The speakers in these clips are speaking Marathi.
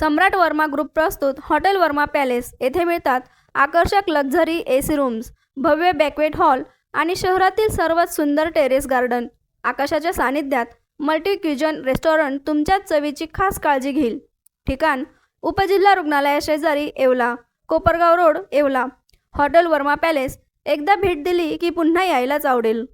सम्राट वर्मा ग्रुप प्रस्तुत हॉटेल वर्मा पॅलेस. येथे मिळतात आकर्षक लक्झरी ए सी रूम्स भव्य बॅकवेट हॉल आणि शहरातील सर्वात सुंदर टेरेस गार्डन. आकाशाच्या सानिध्यात मल्टी क्युजन रेस्टॉरंट तुमच्याच चवीची खास काळजी घेईल. ठिकाण उपजिल्हा रुग्णालयाशेजारी Yeola Kopargaon road Yeola. Hotel Verma palace एकदा भेट दिली की पुन्हा यायलाच आवडेल.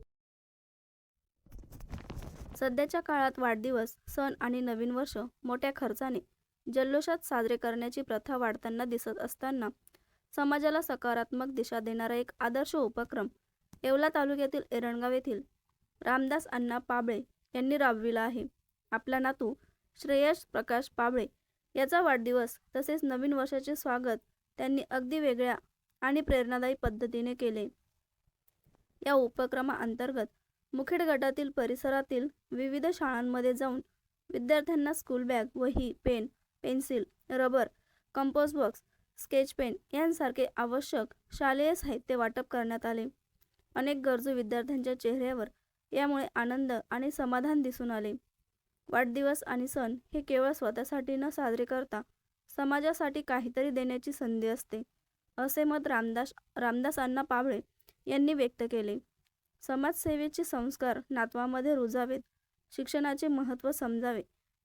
सध्याच्या काळात वाढदिवस सण आणि नवीन वर्ष मोठ्या खर्चाने जल्लोषात साजरे करण्याची प्रथा वाढताना दिसत असताना समाजाला सकारात्मक दिशा देणारा एक आदर्श उपक्रम येवला तालुक्यातील एरणगाव येथील रामदास अण्णा पाबळे यांनी राबविला आहे. आपला नातू श्रेयस प्रकाश पाबळे याचा वाढदिवस तसेच नवीन वर्षाचे स्वागत त्यांनी अगदी वेगळ्या आणि प्रेरणादायी पद्धतीने केले. या उपक्रमाअंतर्गत मुखेड गटातील परिसरातील विविध शाळांमध्ये जाऊन विद्यार्थ्यांना स्कूल बॅग वही pen pencil rubber compass box sketch pen यांसारखे आवश्यक शालेय साहित्य वाटप करण्यात आले. अनेक गरजू विद्यार्थ्यांच्या चेहऱ्यावर यामुळे आनंद आणि समाधान दिसून आले. वाढदिवस आणि सण हे केवळ स्वतःसाठी न साजरे करता समाजासाठी काहीतरी देण्याची संधी असते असे मत रामदास रामदास अण्णा पाबळे यांनी व्यक्त केले. समाजसेवेचे संस्कार नातवामध्ये रुजावेत शिक्षणाचे महत्त्व समजावे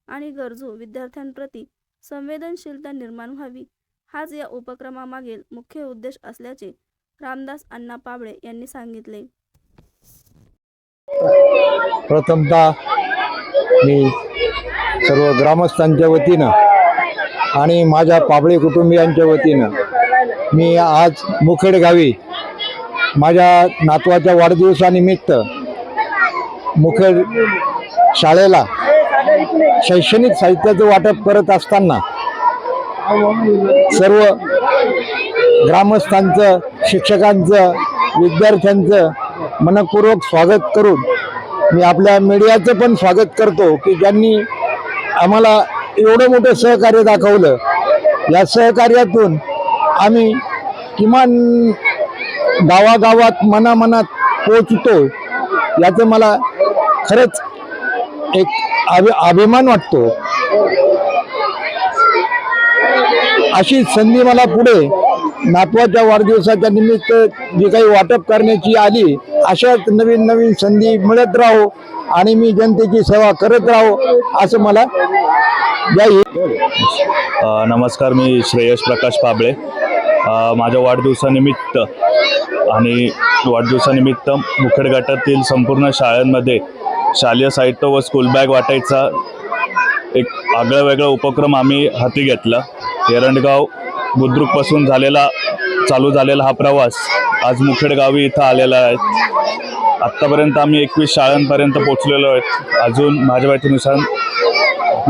आणि गरजू विद्यार्थ्यांप्रती संवेदनशीलता निर्माण व्हावी. हाच या उपक्रमामागील मुख्य उद्देश असल्याचे रामदास अण्णा पाबळे यांनी सांगितले. प्रथमतः मी सर्व ग्रामस्थांच्या वतीनं आणि माझ्या पाबळे कुटुंबियांच्या वतीनं मी आज मुखेड गावी माझ्या नातवाच्या वाढदिवसानिमित्त मुखेड शाळेला शैक्षणिक साहित्याचं वाटप करत असताना सर्व ग्रामस्थांचं शिक्षकांचं विद्यार्थ्यांचं मनपूर्वक स्वागत करून मी आपल्या मीडियाचं पण स्वागत करतो की ज्यांनी आम्हाला एवढं मोठं सहकार्य दाखवलं. या सहकार्यातून आम्ही किमान गावागावात मनामनात पोचतो याचं मला खरंच एक अभिमान वाटतो. अशी संधी मला पुढे नातवाच्या वाढदिवसाच्या निमित्त जी काही वाटप करण्याची आली अशाच नवीन नवीन संधी मिळत राहो आणि मी जनतेची सेवा करत राहो असं मला नमस्कार मी श्रेयस प्रकाश पाबळे. माझ्या वाढदिवसानिमित्त आणि वाढदिवसानिमित्त मुखेड गटातील संपूर्ण शाळांमध्ये शालेय साहित्य व स्कूल बॅग वाटायचा. एक आगळा वेगळा उपक्रम आम्ही हाती घेतला. एरंडगाव बुद्रुकपासून झालेला चालू झालेला हा प्रवास आज मुखेड गावी इथं आलेला आहे. आत्तापर्यंत आम्ही एकवीस शाळांपर्यंत पोचलेलो आहेत. अजून माझ्या माहितीनुसार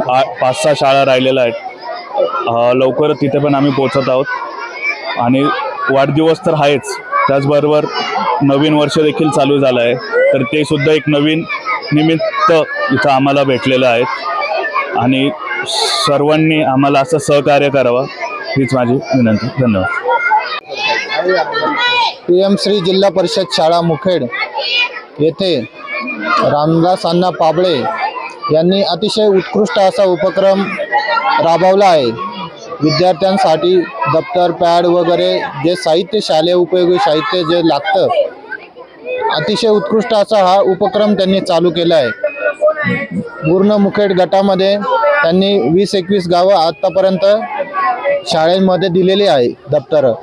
आ पाच सहा शाळा राहिलेल्या आहेत. लवकर तिथे पण आम्ही पोचत आहोत. आणि वाढदिवस तर आहेच. त्याचबरोबर नवीन वर्ष देखील चालू झालं आहे तर ते सुद्धा एक नवीन निमित्त इथं आम्हाला भेटलेलं आहे आणि सर्वांनी आम्हाला असं सहकार्य करावं हीच माझी विनंती. धन्यवाद. पी एम श्री जिल्हा परिषद शाळा मुखेड येथे रामदास अण्णा पाबळे यांनी अतिशय उत्कृष्ट असा उपक्रम राबवला आहे. विद्यार्थ्यांसाठी दप्तर पॅड वगैरे जे साहित्य शालेय उपयोगी साहित्य जे लागतं अतिशय उत्कृष्ट असा हा उपक्रम त्यांनी चालू केला आहे. पूर्ण मुखेड गटामध्ये त्यांनी वीस एकवीस गावं आत्तापर्यंत शाळेमध्ये दिलेली आहे दप्तरं.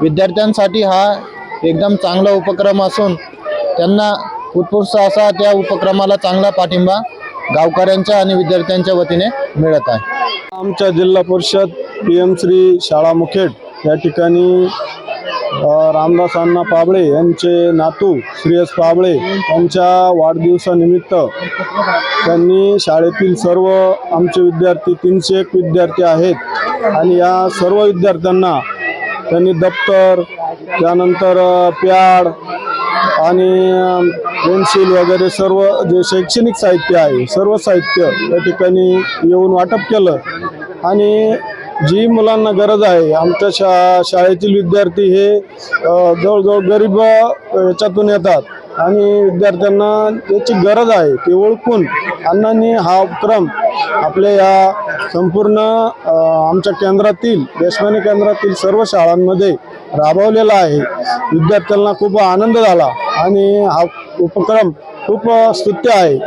विद्यार्थ्यांसाठी हा एकदम चांगला उपक्रम असून त्यांना उत्कृष्ट असा त्या उपक्रमाला चांगला पाठिंबा गावकऱ्यांच्या आणि विद्यार्थ्यांच्या वतीने मिळत आहे. आमच्या जिल्हा परिषद पी एम श्री शाळा मुखेड या ठिकाणी रामदास अण्णा पाबळे यांचे नातू श्रेयस पाबळे यांच्या वाढदिवसानिमित्त त्यांनी शाळेतील सर्व आमचे विद्यार्थी तीनशे एक विद्यार्थी आहेत. आणि या सर्व विद्यार्थ्यांना त्यांनी दप्तर त्यानंतर प्याड आणि पेन्सिल वगैरे सर्व जे शैक्षणिक साहित्य आहे सर्व साहित्य या ठिकाणी येऊन वाटप केलं. आणि जी मुलांना गरज आहे आमच्या शा शाळेतील विद्यार्थी हे जवळजवळ गरीब याच्यातून येतात. आणि विद्यार्थ्यांना त्याची गरज आहे ते ओळखून अण्णांनी हा उपक्रम आपल्या या संपूर्ण आमच्या केंद्रातील देशपांडे केंद्रातील सर्व शाळांमध्ये राबवलेला आहे. विद्यार्थ्यांना खूप आनंद झाला आणि हा उपक्रम खूप स्तुत्य आहे.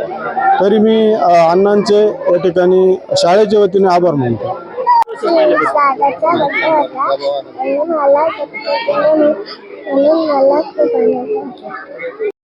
तरी मी अण्णांचे या ठिकाणी शाळेच्या वतीने आभार मानतो. दादाचा बर्थडे होता म्हणून मला म्हणून मला खूप आनंद झाला.